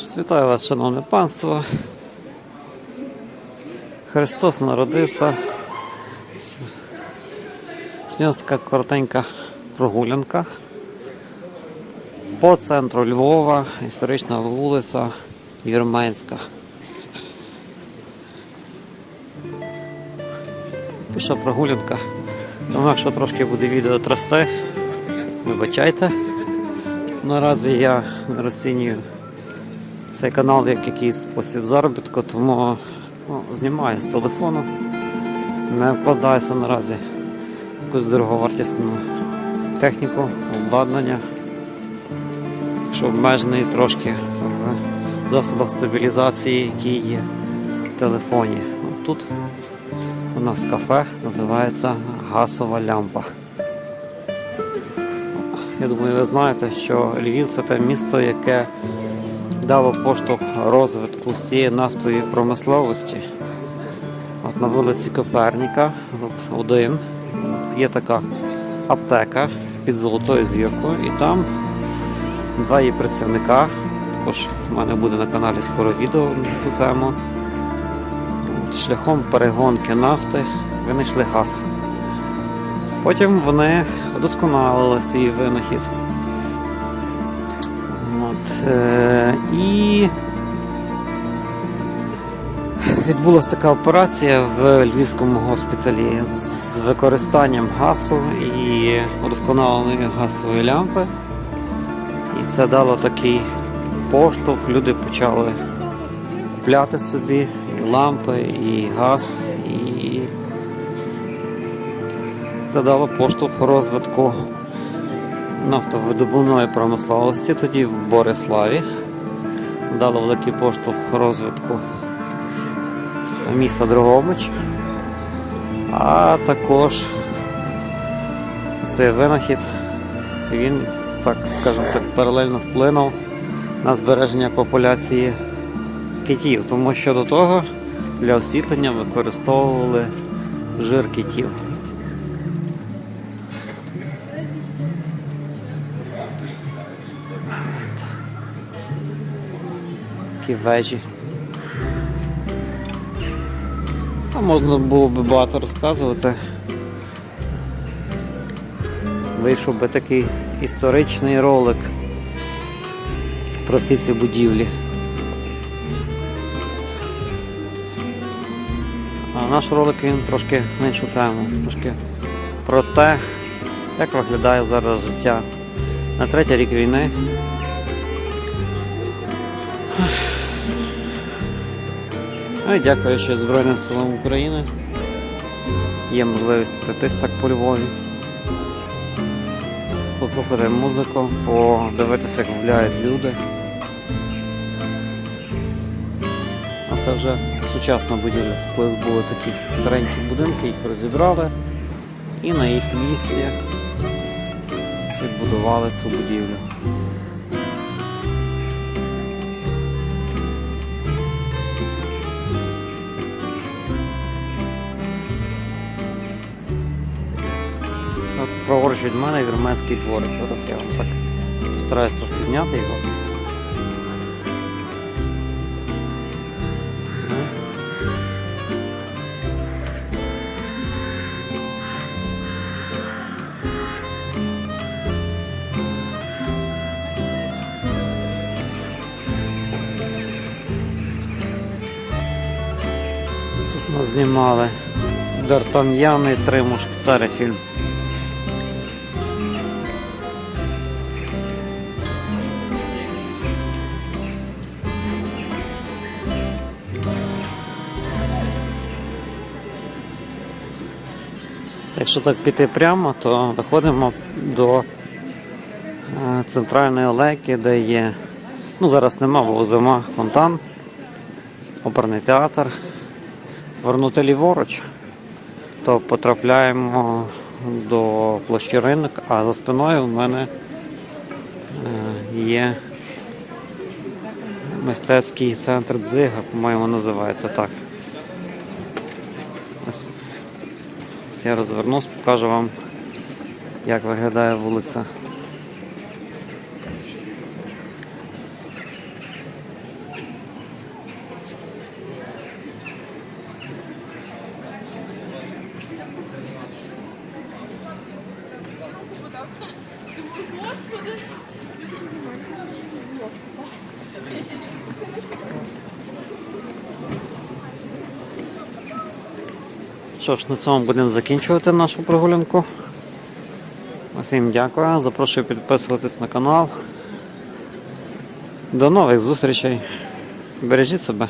Вітаю вас, шановне панство. Христос народився. Сьогодні така коротенька прогулянка. По центру Львова, історична вулиця Вірменська. Пішла прогулянка. Тому якщо трошки буде відео трасти, вибачайте. Наразі я розцінюю цей канал як якийсь спосіб заробітку, тому ну, знімаю з телефону. Не вкладаюся наразі в якусь дороговартісну техніку, обладнання, що обмежений трошки в засобах стабілізації, які є в телефоні. Тут у нас кафе називається Гасова лямпа. Я думаю, ви знаєте, що Львів це те місто, яке дало поштовх розвитку всієї нафтової промисловості. От на вулиці Коперніка, от один, є така аптека під золотою зіркою, і там два її працівника. Також в мене буде на каналі скоро відео на цю тему. Шляхом перегонки нафти винайшли газ. Потім вони удосконалили свій винахід. Е, і відбулася така операція в Львівському госпіталі з використанням газу і удосконаленої газової лямпи. І це дало такий поштовх. Люди почали купляти собі і лампи, і газ, і це дало поштовх розвитку нафтовидобувної промисловості тоді в Бориславі. Дало великий поштовх розвитку міста Дрогобич. А також цей винахід, він, так скажімо так, паралельно вплинув на збереження популяції китів, тому що до того для освітлення використовували жир китів. Такі вежі. А можна було б багато розказувати. Вийшов би такий історичний ролик про всі ці будівлі. А наш ролик він трошки на іншу тему, трошки про те, як виглядає зараз життя на третій рік війни. Ну і дякую ще Збройним силам України. Є можливість пройтись так по Львові. Послухати музику, подивитися, як гуляють люди. А це вже сучасна будівля. Колись були такі старенькі будинки, їх розібрали і на їх місці відбудували цю будівлю. Праворуч від мене вірменський дворець. Зараз я вам так постараюсь трошки зняти його. Тут нас знімали Д'Артаньян і три мушкетари фільм. Якщо так піти прямо, то виходимо до е, центральної алейки, де є. Ну, зараз нема, бо зима, фонтан, оперний театр. Вернути ліворуч, то потрапляємо до площі ринок, а за спиною в мене е, є мистецький центр Дзига, по-моєму, називається так. Я розвернусь, покажу вам, як виглядає вулиця. Господи! Що ж, на цьому будемо закінчувати нашу прогулянку. Всім дякую. Запрошую підписуватись на канал. До нових зустрічей. Бережіть себе.